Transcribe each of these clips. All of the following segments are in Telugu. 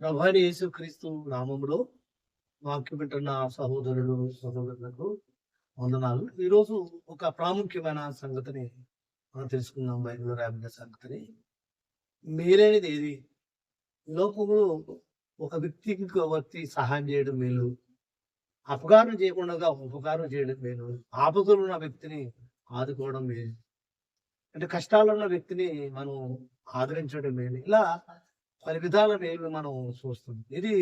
ప్రభాని యేసుక్రీస్తు నామంలో వాక్యం వింటున్న సహోదరులు సహోదరులకు వందనాలు. ఈరోజు ఒక ప్రాముఖ్యమైన సంగతిని మనం తెలుసుకుందాం బైబిల్ రాబిన సంగతిని. మేలైనది ఏది? లోకంలో ఒక వ్యక్తికి వ్యక్తి సహాయం చేయడం మేలు. అపకారం చేయకుండా ఉపకారం చేయడం మేలు. ఆపదలు ఉన్న వ్యక్తిని ఆదుకోవడం మేలు. అంటే కష్టాలు ఉన్న వ్యక్తిని మనం ఆదరించడం మేలు. ఇలా పలు విధాల మేలు మనం చూస్తుంది ఇది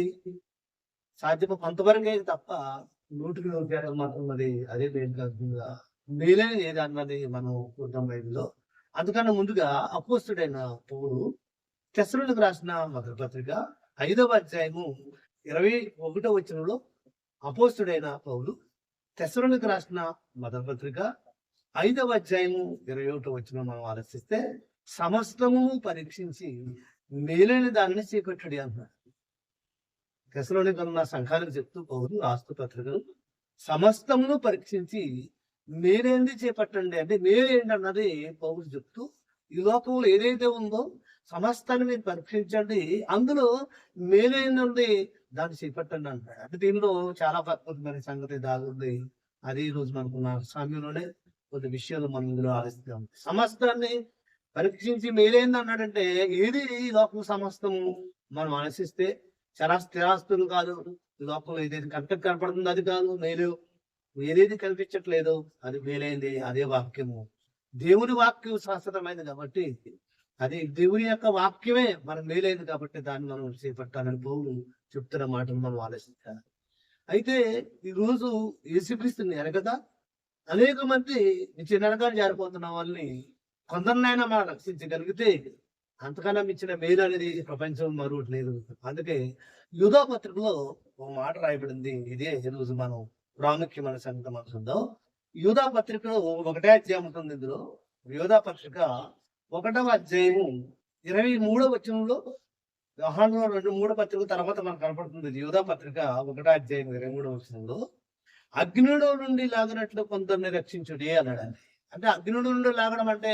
సాధ్యమ కొంతవరకు అయితే తప్ప నూటికి నూరు శాతం మాత్రం అది అదే కాకుండా మేలైనది ఏది అన్నది మనం చూద్దాం బైబిల్లో అందుకన్నా ముందుగా అపోస్తుడైన పౌరు తెసరులకు రాసిన మొదటి పత్రిక ఐదవ అధ్యాయము ఇరవై ఒకటో వచనంలో అపోస్తుడైన పౌలు తెసరులకు రాసిన మొదటి పత్రిక ఐదవ అధ్యాయము ఇరవై ఒకటో వచనం మనం ఆలోచిస్తే సమస్తము పరీక్షించి మేలైన దానిని చేపట్టుడి అన్నారు దశలోని ఉన్న సంఘాలకు చెప్తూ పౌరులు రాస్తు పత్రికలు సమస్తమును పరీక్షించి మేలేంది చేపట్టండి అంటే మేలేంటి అన్నది పౌరులు చెప్తూ ఈ లోకంలో ఏదైతే ఉందో సమస్తాన్ని మీరు పరీక్షించండి అందులో మేలైంది ఉంది దాన్ని చేపట్టండి అంటాడు అంటే దీనిలో చాలా అద్భుతమైన సంగతి దాగుంది. అది ఈ రోజు మనకున్న సమయంలోనే కొన్ని విషయాలు మనం ఇందులో ఉంది సమస్తాన్ని పరీక్షించి మేలేంది అన్నాడంటే ఏది ఈ లోకం సమస్తము? మనం ఆలోచిస్తే చరా స్థిరాస్తులు కాదు. ఈ లోకంలో ఏదైతే కరెక్ట్ కనపడుతుంది అది కాదు మేలు. ఏదేది కనిపించట్లేదు అది మేలైంది అదే వాక్యము. దేవుని వాక్యం శాశ్వతమైంది కాబట్టి అది దేవుని యొక్క వాక్యమే మనం మేలైంది కాబట్టి దాన్ని మనం చేపట్టాలని పౌరు చెప్తున్న మాటలు మనం ఆలోచించాలి. అయితే ఈ రోజు యేసుక్రీస్తుని ఎరగదా? అనేక మంది నిత్య జారిపోతున్న వాళ్ళని కొందరినైనా మనం రక్షించగలిగితే అంతకన్నా మించిన మేలు అనేది ప్రపంచం మరొకటి లేదు అందుకే యుధా పత్రికలో ఓ మాట రాయబడింది. ఇదే ఈరోజు రోజు మనం ప్రాముఖ్యమైన సంగతి మనం చూద్దాం. యూదా పత్రికలో ఒకటే అధ్యాయం ఉంటుంది ఇందులో. యూదా పత్రిక ఒకటవ అధ్యాయము ఇరవై మూడవ వచనంలో వ్యవహారంలో రెండు మూడో పత్రిక తర్వాత మనకు కనపడుతుంది. ఇది యూదా పత్రిక ఒకటో అధ్యాయం ఇరవై మూడవ వచనంలో. అగ్నిలో నుండి లాగినట్లు కొందరిని రక్షించుడే అన్నాడు అంటే అగ్ని నుండి లాగడం అంటే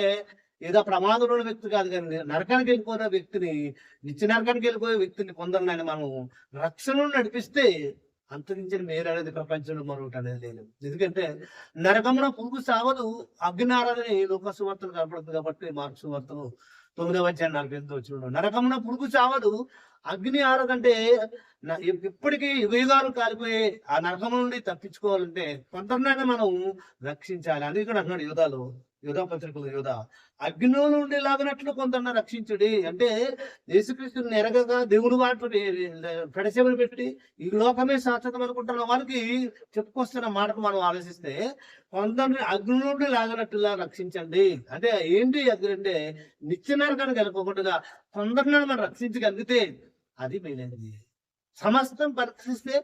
ఏదో ప్రమాదంలో ఉన్న వ్యక్తి కాదు కానీ నరకానికి వెళ్ళిపోయిన వ్యక్తిని నిత్య నరకానికి వెళ్ళిపోయే వ్యక్తిని కొందరిని మనం రక్షణను నడిపిస్తే అంతరించిన మేలు అనేది ప్రపంచంలో మరొకటి అనేది లేదు. ఎందుకంటే నరకమున పురుగు సావదు అగ్నారని ఆరాధన లోకసు కనపడుతుంది కాబట్టి మార్క్స్ వార్తలు తొమ్మిదవ అధ్యాయం నలభై ఎనిమిది వచ్చిన నరకమున పురుగు చావదు అగ్ని ఆరదంటే ఇప్పటికీ యుగాలు కాలిపోయి ఆ నరకం నుండి తప్పించుకోవాలంటే కొందరినైనా మనం రక్షించాలి. అని ఇక్కడ అన్నాడు యుధాలు యుధా పత్రికలు యుధా. అగ్నిలో నుండి లాగినట్లు కొందరిని రక్షించుడి. అంటే యేసుక్రీస్తుని ఎరగగా దేవుడు వాటి పెడసేవలు పెట్టి ఈ లోకమే శాశ్వతం అనుకుంటున్న వాళ్ళకి చెప్పుకొస్తున్న మాటకు మనం ఆలోచిస్తే కొందరిని అగ్ని నుండి లాగినట్టులా రక్షించండి. అంటే ఏంటి అగ్ని అంటే నిత్య నరకానికి వెళ్ళిపోకుండా కొందరిని మనం రక్షించగలిగితే అది మేలైనది సమస్తం పరిశీలిస్తే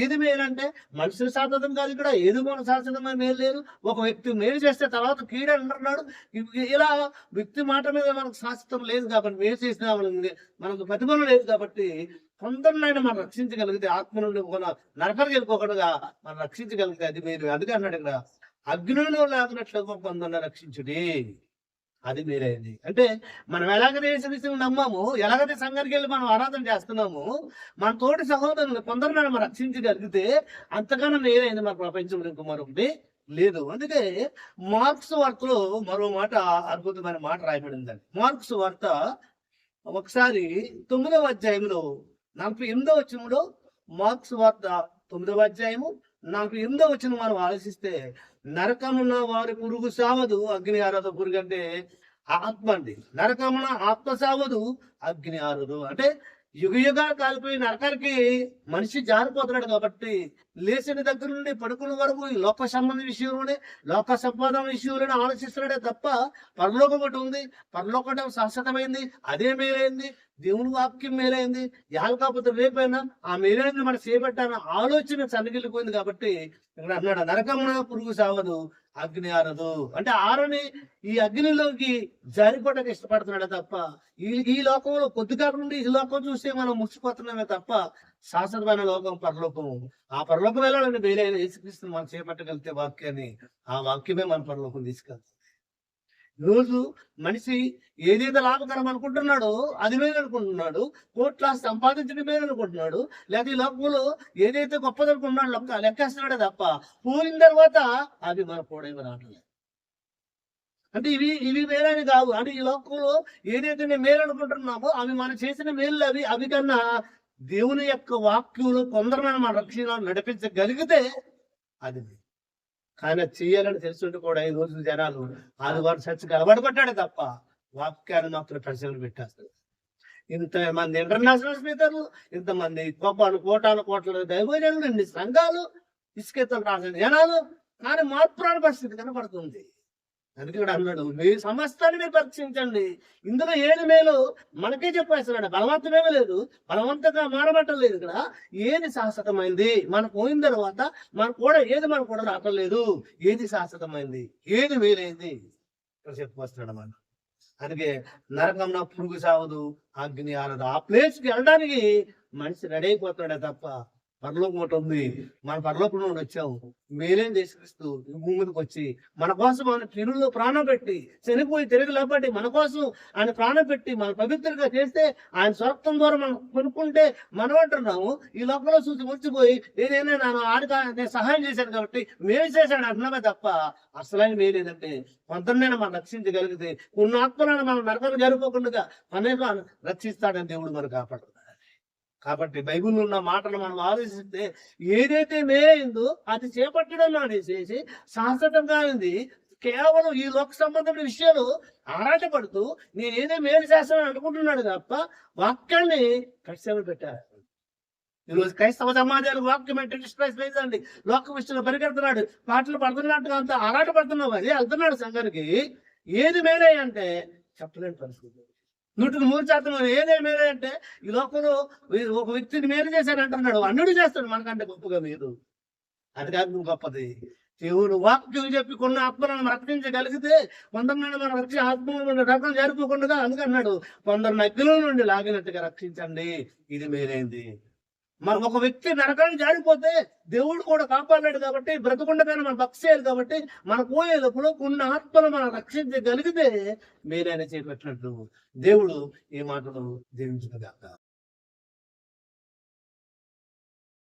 ఏది మేలంటే మనుషులు శాశ్వతం కాదు ఇక్కడ ఏది మన శాశ్వతమైన మేలు లేదు. ఒక వ్యక్తి మేలు చేస్తే తర్వాత కీడు అంటున్నాడు. ఇలా వ్యక్తి మాట మీద మనకు శాశ్వతం లేదు కాబట్టి మేలు చేసినా మనకి మనకు ప్రతిఫలం లేదు కాబట్టి కొందరినైనా మనం రక్షించగలిగితే ఆత్మ నుండి మన నరకానికి వెళ్ళిపోకుండా మనం రక్షించగలిగితే అది మేలు. అందుకే అన్నాడు ఇక్కడ అగ్నిలో లాగినట్లుగా కొందరు రక్షించుడి. అది వేరైంది. అంటే మనం ఎలాగైతే యేసుక్రీస్తుని నమ్మాము ఎలాగైతే సంఘానికి వెళ్ళి మనం ఆరాధన చేస్తున్నాము మన తోటి సహోదరులు కొందరు మనం రక్షించగలిగితే అంతకన్నా నేరైంది మన ప్రపంచంలో ఇంకో మరొకటి లేదు. అందుకే మార్క్స్ వార్తలో మరో మాట అద్భుతమైన మాట రాయబడిందండి. మార్క్స్ వార్త ఒకసారి తొమ్మిదవ అధ్యాయంలో నలభై ఎనిమిదవ వచనంలో మార్క్స్ వార్త తొమ్మిదవ అధ్యాయము నాకు ఎనిమిదవ వచ్చిన మనం ఆలోచిస్తే నరకమున వారి పురుగు సావదు అగ్ని ఆరాధ పురుగు అంటే ఆత్మ అండి. నరకమున ఆత్మ సావదు అగ్ని ఆరదు అంటే యుగ యుగాలు కాలిపోయి నరకానికి మనిషి జారిపోతున్నాడు కాబట్టి లేచిన దగ్గర నుండి పడుకున్న వరకు ఈ లోక సంబంధ విషయంలోనే లోక సంపాదన విషయంలోనే ఆలోచిస్తున్నాడే తప్ప పరలోకం ఒకటి ఉంది. పరలోకం శాశ్వతమైంది అదే మేలైంది. దేవుని వాక్యం మేలైంది. యాలు కాకపోతే రేపైనా ఆ మేలైంది మనం చేపట్టాన ఆలోచన సన్నగిల్లిపోయింది కాబట్టి ఇక్కడ అన్నాడు నరకమున పురుగు సావదు అగ్ని ఆరదు. అంటే ఆరని ఈ అగ్నిలోకి జారిపోవడానికి ఇష్టపడుతున్నాడే తప్ప ఈ ఈ లోకంలో కొద్దిగా నుండి ఈ లోకం చూస్తే మనం ముచ్చిపోతున్నామే తప్ప శాశ్వతమైన లోకం పరలోకం. ఆ పరలోకం వెళ్ళాలని వేలైన యేసుక్రీస్తుని మనం చేపట్టగలిగితే వాక్యాన్ని ఆ వాక్యమే మన పరలోకం తీసుకెళ్తాం రోజు మనిషి ఏదైతే లాభకరం అనుకుంటున్నాడో అది మేలు అనుకుంటున్నాడు కోట్ల సంపాదించడం మేలు అనుకుంటున్నాడు లేదా ఈ లోకంలో ఏదైతే గొప్పదనుకుంటున్నాడు లెక్క లెక్కేస్తున్నాడే తప్ప పోయిన తర్వాత అవి మన పోడేమి రావట్లేదు అంటే ఇవి ఇవి మేలని కావు. అంటే ఈ లోకంలో ఏదైతే నేను మేలు అనుకుంటున్నామో అవి మనం చేసిన మేలు అవి. అవి కన్నా దేవుని యొక్క వాక్యంలో కొందరు మన రక్షణ నడిపించగలిగితే అది ఆయన కానీ చేయాలని తెలుసుంటే కూడా ఈ రోజు జనాలు ఆదివారం అలవాటు పడ్డాడు తప్ప వాక్యాన్ని మాత్రం ప్రజలు పెట్టేస్తారు. ఇంతమంది ఇంటర్నేషనల్ స్పీకర్లు ఇంతమంది కోపాలు కోటాలు కోట్ల దైవజనులు ఇన్ని సంఘాలు ఇసుకెత్తలు రాసిన జనాలు కానీ మార్పు రాని పరిస్థితి కనపడుతుంది. అందుకే ఇక్కడ అన్నాడు మీ సమస్తాన్ని మీరు పరీక్షించండి. ఇందులో ఏది మేలు మనకే చెప్పేస్తున్నాడు. బలవంతమేమీ లేదు. బలవంతంగా మారబట్టం లేదు ఇక్కడ. ఏది శాశ్వతమైంది? మన పోయిన తర్వాత మనకు కూడా ఏది మనకు కూడా రావట్లేదు ఏది శాశ్వతమైంది? ఏది వేరైంది ఇక్కడ చెప్పుకొస్తున్నాడు మనం అందుకే నరకం పురుగు సావదు అగ్ని ఆనదు ఆ ప్లేస్కి వెళ్ళడానికి మనిషి రెడీ అయిపోతున్నాడే తప్ప పరలోకం ఒకటి ఉంది మన పరలోకం నుండి వచ్చావు మేలేం దేశక్రిస్తూ భూమి మీదకి వచ్చి మన కోసం ఆయన తిరుగులో ప్రాణం పెట్టి చనిపోయి తిరిగి లేపట్టి మన కోసం ఆయన ప్రాణం పెట్టి మన పవిత్రంగా చేస్తే ఆయన స్వరక్తం ద్వారా మనం కొనుక్కుంటే మనం అంటున్నాము. ఈ లోకంలో చూసి ముచ్చిపోయి ఏదైనా నేను ఆడిక నేను సహాయం చేశాను కాబట్టి మేలు చేశాడు అంటున్నామే తప్ప అసలైన మేలేదంటే కొంతనైనా మనం రక్షించగలిగితే కొన్ని ఆత్మలను మనం నరకలు జరుపుకుండా అనేక రక్షిస్తాడని దేవుడు మనం కాపాడుతాడు కాబట్టి బైబిల్ ఉన్న మాటను మనం ఆలోచిస్తే ఏదైతే మేయిందో అది చేపట్టడం అనేసి శాశ్వతంగా ఉంది. కేవలం ఈ లోక సంబంధమైన విషయాలు ఆరాటపడుతూ నేను ఏదో మేలు చేస్తానని అనుకుంటున్నాడు తప్ప వాక్యాన్ని కట్టిసేవలు పెట్టారు. ఈరోజు క్రైస్తవ సమాజానికి వాక్యం అంటే డిస్ట్రెస్ లేదండి. లోక విషయంలో పరిగెడుతున్నాడు. పాటలు పడుతున్నట్టుగా అంత ఆరాట పడుతున్నావు అది వెళ్తున్నాడు సంఘానికి. ఏది మేలే అంటే చెప్పలేని పరిస్థితి. నూటికి మూడు శాతం ఏదే మేరే అంటే ఈ లోకంలో ఒక వ్యక్తిని మేలు చేశాడంటున్నాడు అన్నుడు చేస్తాడు మనకంటే గొప్పగా మీరు అది కాదు నువ్వు గొప్పది. దేవుడు వాక్యం చెప్పి కొన్ని ఆత్మలను రక్షించగలిగితే కొందరిని మనం రక్షి ఆత్మలను రక్షణ జరుపుకుండా అందుకన్నాడు కొందరు అగ్నిలో నుండి లాగినట్టుగా రక్షించండి. ఇది మేలైంది. మరి ఒక వ్యక్తి నరకాన్ని జారిపోతే దేవుడు కూడా కాపాడాడు కాబట్టి బ్రతకుండగానే మనం భక్తి చేయాలి కాబట్టి మన పోయేటప్పుడు కొన్ని ఆత్మలు మనం రక్షించగలిగితే మీరైనా చేపట్టినట్లు దేవుడు ఈ మాటలు దీవించగాక